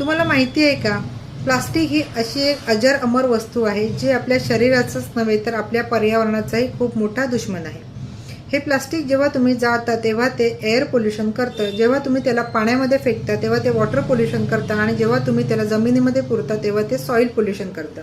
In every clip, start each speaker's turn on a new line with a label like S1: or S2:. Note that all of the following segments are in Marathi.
S1: तुम्हाला माहिती आहे का? प्लास्टिक ही अशी एक अजर अमर वस्तू आहे जी आपल्या शरीराचंच नव्हे तर आपल्या पर्यावरणाचाही खूप मोठा दुश्मन आहे. हे प्लास्टिक जेव्हा तुम्ही जाता तेव्हा ते एअर पोल्युशन करतं. जेव्हा तुम्ही त्याला पाण्यामध्ये फेकता तेव्हा ते वॉटर पोल्युशन करतं. आणि जेव्हा तुम्ही त्याला जमिनीमध्ये पुरता तेव्हा ते सॉईल पोल्युशन करतं.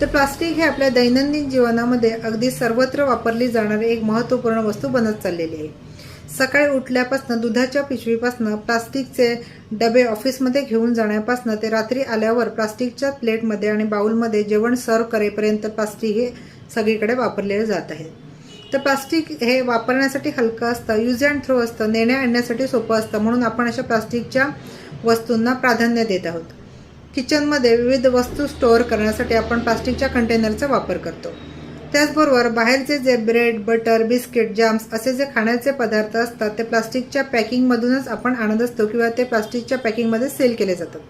S1: तर प्लास्टिक हे आपल्या दैनंदिन जीवनामध्ये अगदी सर्वत्र वापरली जाणारी एक महत्त्वपूर्ण वस्तू बनत चाललेली आहे. सकाळी उठल्यापासून दुधाच्या पिशवीपासून प्लास्टिकचे डबे ऑफिसमध्ये घेऊन जाण्यापासून ते रात्री आल्यावर प्लास्टिकच्या प्लेटमध्ये आणि बाउलमध्ये जेवण सर्व करेपर्यंत प्लास्टिक हे सगळीकडे वापरलेले जात आहे. तर प्लास्टिक हे वापरण्यासाठी हलकं असतं यूज अँड थ्रो असतं नेण्या आणण्यासाठी सोपं असतं. म्हणून आपण अशा प्लास्टिकच्या वस्तूंना प्राधान्य देत आहोत. किचनमध्ये विविध वस्तू स्टोअर करण्यासाठी आपण प्लास्टिकच्या कंटेनरचा वापर करतो. त्याचबरोबर बाहेरचे जे ब्रेड बटर बिस्किट जाम्स असे जे खाण्याचे पदार्थ असतात ते प्लास्टिकच्या पॅकिंगमधूनच आपण आणत असतो किंवा ते प्लास्टिकच्या पॅकिंगमध्ये सेल केले जातात.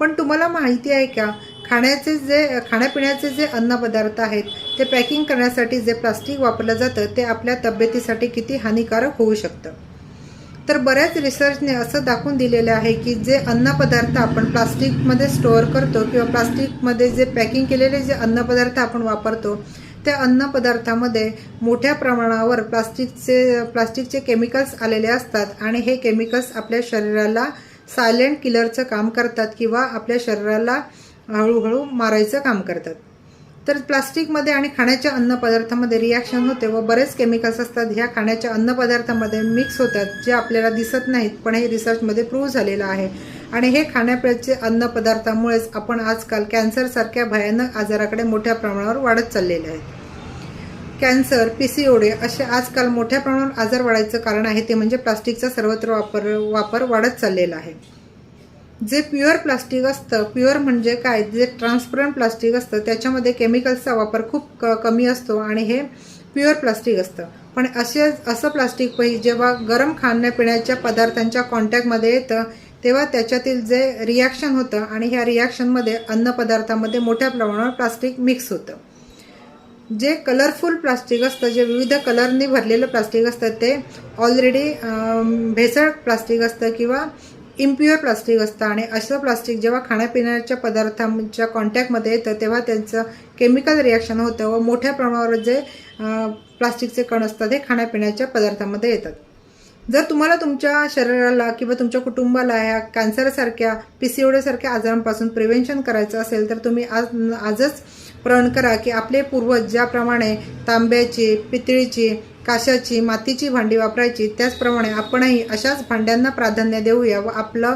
S1: पण तुम्हाला माहिती आहे का खाण्याचे जे खाण्यापिण्याचे जे अन्नपदार्थ आहेत ते पॅकिंग करण्यासाठी जे प्लास्टिक वापरलं जातं ते आपल्या तब्येतीसाठी किती हानिकारक होऊ शकतं. तर बऱ्याच रिसर्चने असं दाखवून दिलेलं आहे की जे अन्नपदार्थ आपण प्लास्टिकमध्ये स्टोअर करतो किंवा प्लास्टिकमध्ये जे पॅकिंग केलेले जे अन्नपदार्थ आपण वापरतो त्या अन्नपदार्थामध्ये मोठ्या प्रमाणावर प्लास्टिकचे प्लास्टिकचे केमिकल्स आलेले असतात आणि हे केमिकल्स आपल्या शरीराला सायलेंट किलरचं काम करतात किंवा आपल्या शरीराला हळूहळू मारायचं काम करतात. तर प्लास्टिकमध्ये आणि खाण्याच्या अन्नपदार्थामध्ये रिॲक्शन होते व बरेच केमिकल्स असतात. ह्या खाण्याच्या अन्नपदार्थामध्ये मिक्स होतात जे आपल्याला दिसत नाहीत पण हे रिसर्चमध्ये प्रूव्ह झालेलं आहे. आणि हे खाण्यापिण्याचे अन्नपदार्थामुळेच आपण आजकाल कॅन्सरसारख्या भयानक आजाराकडे मोठ्या प्रमाणावर वाढत चाललेले आहेत. कॅन्सर पी सी ओडे असे आजकाल मोठ्या प्रमाणावर आजार वाढायचं कारण आहे ते म्हणजे प्लास्टिकचा सर्वत्र वापर वापर वाढत चाललेला आहे. जे प्युअर प्लास्टिक असतं प्युअर म्हणजे काय? जे ट्रान्सपरंट प्लास्टिक असतं त्याच्यामध्ये केमिकल्सचा वापर खूप क कमी असतो आणि हे प्युअर प्लास्टिक असतं. पण असे असं प्लास्टिक जेव्हा गरम खाण्यापिण्याच्या पदार्थांच्या कॉन्टॅक्टमध्ये येतं तेव्हा त्याच्यातील जे रिॲक्शन होतं आणि ह्या रिॲक्शनमध्ये अन्नपदार्थामध्ये मोठ्या प्रमाणावर प्लास्टिक मिक्स होतं. जे कलरफुल प्लास्टिक असतं जे विविध कलरने भरलेलं प्लास्टिक असतं ते ऑलरेडी भेसळ प्लास्टिक असतं किंवा इम्प्युअर प्लास्टिक असतं. आणि असं प्लास्टिक जेव्हा खाण्यापिण्याच्या पदार्थांच्या कॉन्टॅक्टमध्ये येतं तेव्हा त्यांचं केमिकल रिॲक्शन होतं व मोठ्या प्रमाणावर जे प्लास्टिकचे कण असतात हे खाण्यापिण्याच्या पदार्थामध्ये येतात. जर तुम्हाला तुमच्या शरीराला किंवा तुमच्या कुटुंबाला ह्या कॅन्सरसारख्या पी सी ओडीसारख्या आजारांपासून प्रिव्हेन्शन करायचं असेल तर तुम्ही आज आजच प्रण करा की आपले पूर्वज ज्याप्रमाणे तांब्याची पितळीची काशाची मातीची भांडी वापरायची त्याचप्रमाणे आपणही अशाच भांड्यांना प्राधान्य देऊया व आपलं